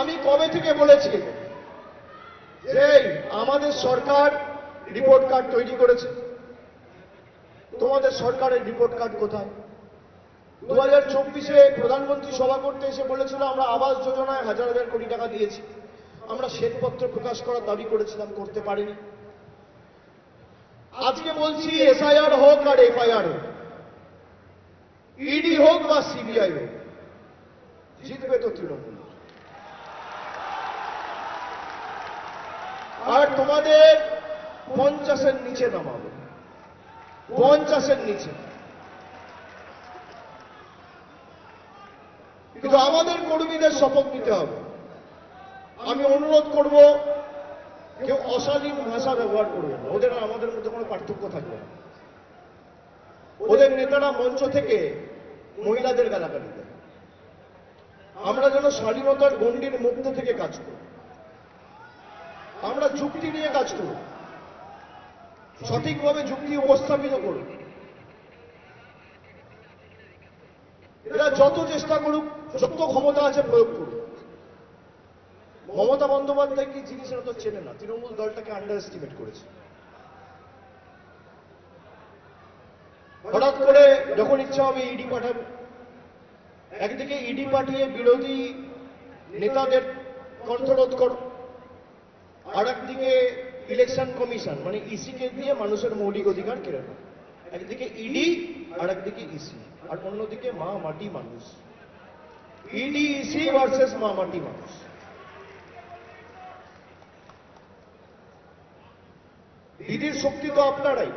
আমি কবে থেকে বলেছি? যে আমাদের সরকার রিপোর্ট কার্ড তৈরি করেছে। তোমাদের সরকারের রিপোর্ট কার্ড কোথায়? দু হাজার চব্বিশে প্রধানমন্ত্রী সভা করতে এসে বলেছিল, আমরা আবাস যোজনায় হাজার হাজার কোটি টাকা দিয়েছি। আমরা শ্বেতপত্র প্রকাশ করার দাবি করেছিলাম, করতে পারিনি। আজকে বলছি, এসআইআর হোক আর এফআইআর হোক, ইডি হোক বা সিবিআই হোক, জিতবে তো তৃণমূল। আর তোমাদের পঞ্চাশের নিচে নামাবো। পঞ্চাশের নিচে। কিন্তু আমাদের কর্মীদের শপথ নিতে হবে। আমি অনুরোধ করব, কেউ অশালীন ভাষা ব্যবহার করবে না। ওদের আমাদের মধ্যে কোনো পার্থক্য থাকবে না। ওদের নেতারা মঞ্চ থেকে মহিলাদের গালাগালি দেয়। আমরা যেন স্বাধীনতার গণ্ডির মধ্যে থেকে কাজ করি। আমরা যুক্তি নিয়ে কাজ করব। সঠিকভাবে যুক্তি উপস্থাপিত করব। এরা যত চেষ্টা করুক, যত ক্ষমতা আছে প্রয়োগ করুক। মমতা বন্দ্যোপাধ্যায় কি জিনিস এরা তো চেনে না। তৃণমূল দলটাকে আন্ডার এস্টিমেট করেছে। হঠাৎ করে যখন ইচ্ছা হবে ইডি পাঠাবে। একদিকে ইডি পাঠিয়ে বিরোধী নেতাদের কণ্ঠরোধ করো। আর একদিকে ইলেকশন কমিশন মানে ইসিকে দিয়ে মানুষের মৌলিক অধিকার কেড়ে নেয়। একদিকে ইডি আর একদিকে ইসি আর অন্যদিকে মা মাটি মানুষ। ইডি ইসি ভার্সেস মা মাটি মানুষ। দিদির শক্তি তো আপনারাই।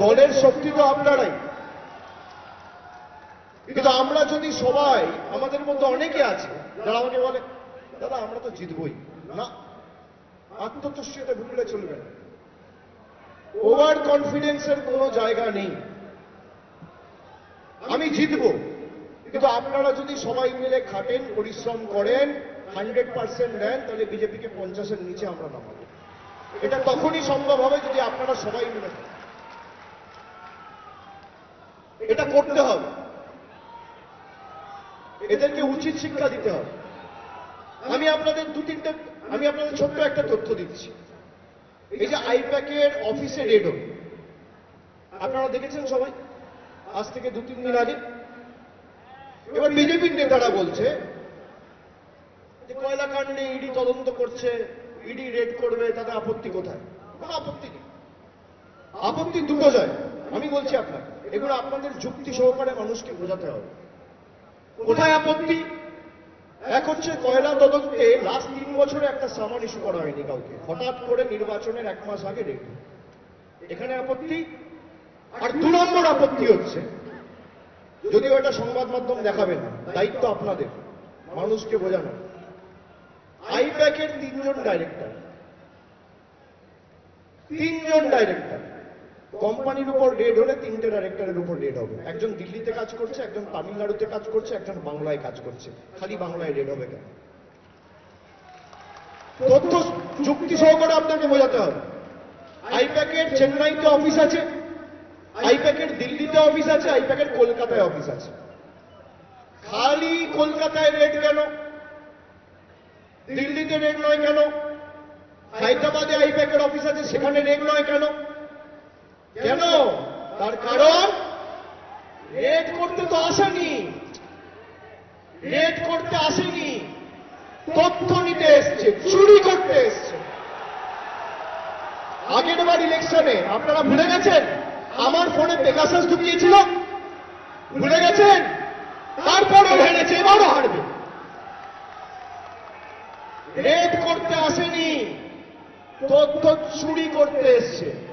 দলের শক্তি তো আপনারাই। কিন্তু আমরা যদি সবাই, আমাদের মধ্যে অনেকে আছে, যারা আমাকে বলে, দাদা আমরা তো জিতবই। না আত্মতুষ্টিতে ঢুকলে চলবে না। ওভার কনফিডেন্সের কোনো জায়গা নেই। আমি জিতব, কিন্তু আপনারা যদি সবাই মিলে খাটেন, পরিশ্রম করেন হান্ড্রেড পার্সেন্ট দেন, তাহলে বিজেপিকে পঞ্চাশের নিচে আমরা নামাবো। এটা তখনই সম্ভব হবে যদি আপনারা সবাই মিলে। এটা করতে হবে। এদেরকে উচিত শিক্ষা দিতে হবে। আমি আপনাদের দু তিনটে, আমি আপনাদের ছোট্ট একটা তথ্য দিচ্ছি। এই যে আইপ্যাকের অফিসে রেড আপনারা দেখেছেন সবাই? আজ থেকে দু তিন দিন আগে। এবার বিজেপির নেতারা বলছে যে কয়লা কাণ্ডে ইডি তদন্ত করছে, ইডি রেড করবে, তাতে আপত্তি কোথায়? কোনো আপত্তি নেই। আপত্তি দুটো যায়। আমি বলছি আপনাকে এগুলো আপনাদের যুক্তি সহকারে মানুষকে বোঝাতে হবে। কোথায় আপত্তি? এক হচ্ছে কয়লা তদন্তে লাস্ট তিন বছরে একটা সামান ইস্যু করা হয়নি কাউকে। হঠাৎ করে নির্বাচনের এক মাস আগে রেড এখানে আপত্তি? আর দু নম্বর আপত্তি হচ্ছে, যদিও এটা সংবাদ মাধ্যম দেখাবে না, দায়িত্ব আপনাদের, মানুষকে বোঝানো। আইপ্যাকের তিনজন ডাইরেক্টর তিনজন ডাইরেক্টর কোম্পানির উপর রেড হলে তিনটে ডাইরেক্টরের উপর রেড হবে। একজন দিল্লিতে কাজ করছে, একজন তামিলনাড়ুতে কাজ করছে, একজন বাংলায় কাজ করছে। খালি বাংলায় রেড হবে কেন? তথ্য যুক্তি সহকারে আপনাকে বোঝাতে হবে। আইপ্যাকের চেন্নাইতে অফিস আছে, আইপ্যাকের দিল্লিতে অফিস আছে, আইপ্যাকের কলকাতায় অফিস আছে। খালি কলকাতায় রেড কেন? দিল্লিতে রেড নয় কেন? হায়দ্রাবাদে আইপ্যাকের অফিস আছে, সেখানে রেড নয় কেন? কেন? তার কারণ? রেড করতে তো আসেনি। রেড করতে আসেনি। তথ্য নিতে এসছে, চুরি করতে এসছে। আগের বার ইলেকশনে, আপনারা ভুলে গেছেন? আমার ফোনে পেগাসাস ঢুকিয়েছিল। ভুলে গেছেন? তারপরও হেরেছে, এবারও হারবে। রেড করতে আসেনি। তথ্য চুরি করতে এসছে।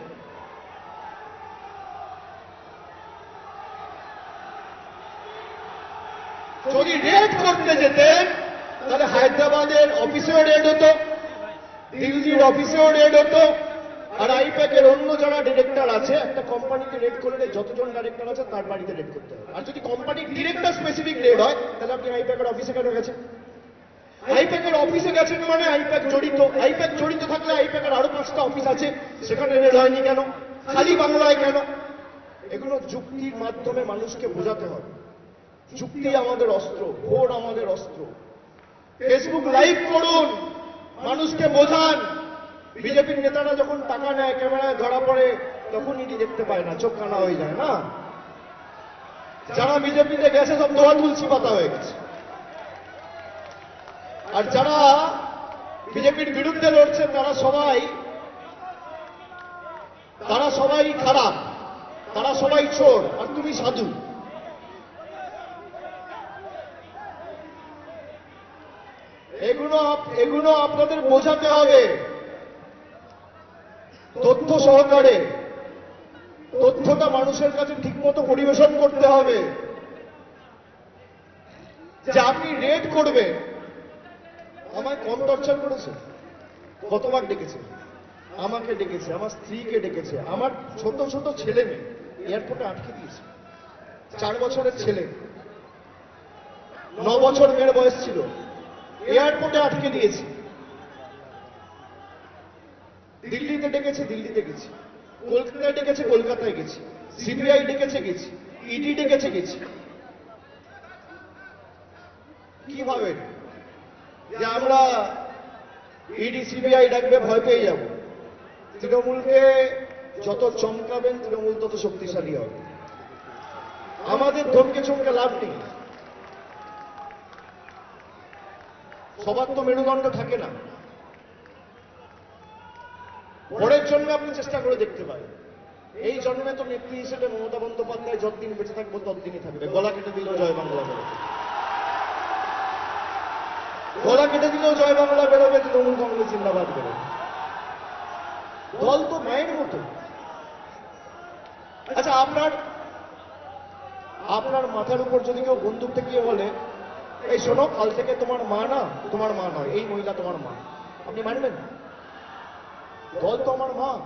যদি রেড করতে যেতেন, তাহলে হায়দ্রাবাদের অফিসেও রেড হতো, দিল্লির অফিসেও রেড হতো, আর আইপ্যাকের অন্য যারা ডিরেক্টর আছে, একটা কোম্পানিতে রেড করলে যতজন ডাইরেক্টর আছে, তার বাড়িতে রেড করতে হবে। আর যদি কোম্পানির ডিরেক্টর স্পেসিফিক রেড হয়, তাহলে আপনি আইপ্যাকের অফিসে কেন গেছেন? আইপ্যাকের অফিসে গেছেন মানে আইপ্যাক জড়িত। আইপ্যাক জড়িত থাকলে আইপ্যাকের আরও পাঁচটা অফিস আছে, সেখানে রেড হয়নি কেন? খালি বাংলায় কেন? এগুলো যুক্তির মাধ্যমে মানুষকে বোঝাতে হবে। যুক্তি আমাদের অস্ত্র ভোট আমাদের অস্ত্র। ফেসবুক লাইভ করুন, মানুষকে বোঝান। বিজেপির নেতারা যখন টাকা নেয়, ক্যামেরায় ধরা পড়ে, তখন ইডি দেখতে পায় না, চোখ কানা হয়ে যায়, না? যারা বিজেপিতে গেছে, সব দোয়া তুলসী পাতা হয়ে গেছে। আর যারা বিজেপির বিরুদ্ধে লড়ছে, তারা সবাই তারা সবাই খারাপ, তারা সবাই চোর, আর তুমি সাধু। এগুলো এগুলো আপনাদের বোঝাতে হবে। তথ্য সহকারে। তথ্যটা মানুষের কাছে ঠিকমতো পরিবেশন করতে হবে। যে আপনি রেড করবেন। আমায় কম টর্চার করেছে। কতবার ডেকেছে? আমাকে ডেকেছে, আমার স্ত্রীকে ডেকেছে, আমার ছোট ছোট ছেলে মেয়ে। এয়ারপোর্টে আটকে দিয়েছে। চার বছরের ছেলে। ন বছর মেয়ের বয়স ছিল। এয়ারপোর্টে আটকে দিয়েছে। দিল্লিতে ডেকেছে, দিল্লিতে গেছি। কলকাতায় ডেকেছে, কলকাতায় গেছি। সিবিআই ডেকেছে, গেছি। ইডি ডেকেছে, গেছি। কি ভাবেন যে আমরা ইডি সিবিআই ডাকবে, ভয় পেয়ে যাব। তৃণমূলকে যত চমকাবেন, তৃণমূল তত শক্তিশালী হবে। আমাদের ধমকে চমকে লাভ নেই। সবার তো মেরুদণ্ড থাকে না। পরের জন্মে আপনি চেষ্টা করে দেখতে পারেন। এই জন্মে তো নেত্রী হিসেবে মমতা বন্দ্যোপাধ্যায় যতদিন বেঁচে থাকব ততদিনই থাকবে। গলা কেটে দিলেও জয় বাংলা বেরোবে। গলা কেটে দিলেও জয় বাংলা বেরোবে, তৃণমূল কংগ্রেস জিন্দাবাদ বেরোবে। দল তো মায়ের মতো। আচ্ছা আপনার আপনার মাথার উপর যদি কেউ বন্দুক থেকে বলে এই শোনো, কাল থেকে তোমার মা না, তোমার মা নয়, এই মহিলা তোমার মা। আপনি মানবেন? দল তো আমার মা।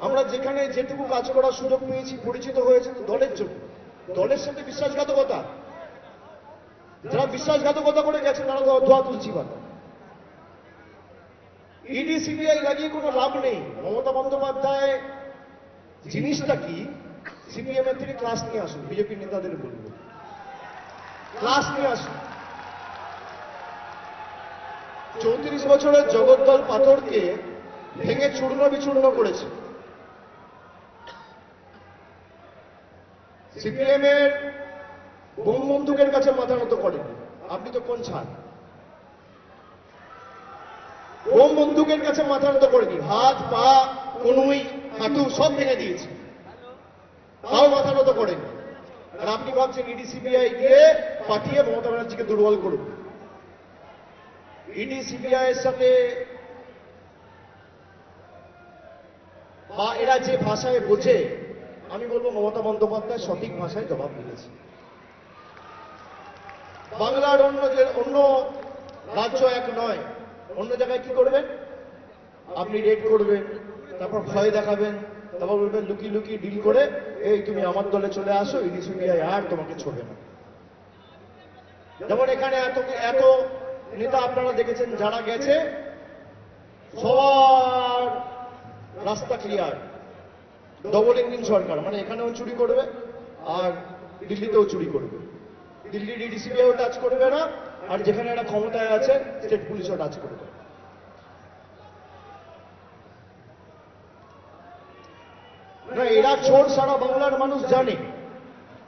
আমরা যেখানে যেটুকু কাজ করার সুযোগ পেয়েছি, পরিচিত হয়েছে দলের জন্য। দলের সাথে বিশ্বাসঘাতকতা। যারা বিশ্বাসঘাতকতা করে গেছে, তারা ধোয়া তুলছি পাতা ইডি, সিবিআই লাগিয়ে কোনো লাভ নেই। মমতা বন্দ্যোপাধ্যায়, জিনিসটা কি? সিপিএম এর থেকে ক্লাস নিয়ে আসুন, বিজেপির নেতাদের বলব ক্লাস নিয়ে আসুন। চৌত্রিশ বছরের জগদ্দল পাথরকে ভেঙে চূর্ণ বিচূর্ণ করেছে। সিপিএম এর বোম বন্দুকের কাছে মাথা নত করেন। আপনি তো কোন ছাড় বোম বন্দুকের কাছে মাথা নত করেনি। হাত, পা, কনুই, হাঁটু সব ভেঙে দিয়েছে। তাও মাথা নত করেন। আর আপনি ভাবছেন ইডি সিবিআই গিয়ে পাঠিয়ে মমতা ব্যানার্জিকে দুর্বল করুন। ইডি সিবিআই এর সাথে বা এরা যে ভাষায় বোঝে, আমি বলব মমতা বন্দ্যোপাধ্যায় সঠিক ভাষায় জবাব দিয়েছে। বাংলার অন্য যে, অন্য রাজ্য এক নয়, অন্য জায়গায় কি করবেন? আপনি রেড করবেন, তারপর ভয় দেখাবেন। তারপর বলবেন লুকি লুকি ডিল করে, এই তুমি আমার দলে চলে আসো ইডি সিবিআই আর তোমাকে ছোড়বে না। যেমন এখানে এত এত নেতা আপনারা দেখেছেন, যারা গেছে, সবার রাস্তা ক্লিয়ার ডবল ইঞ্জিন সরকার মানে এখানেও চুরি করবে, আর দিল্লিতেও চুরি করবে। দিল্লি ডিডিসিপিও টাচ করবে না, আর যেখানে একটা ক্ষমতায় আছে স্টেট পুলিশও টাচ করবে না এরা চোর সারা বাংলার মানুষ জানে।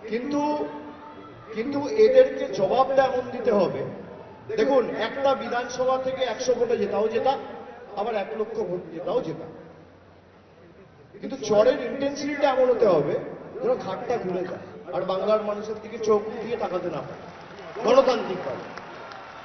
কিন্তু কিন্তু এদেরকে জবাবটা এমন দিতে হবে। দেখুন, একটা বিধানসভা থেকে একশো ভোটে জেতাও জেতা, আবার এক লক্ষ ভোট জেতাও জেতা। কিন্তু চরের ইন্টেন্সিটিটা এমন হতে হবে, যেন ঘাটটা ঘুরে যায়, আর বাংলার মানুষের দিকে চোখ দিয়ে তাকাতে না পারে। গণতান্ত্রিক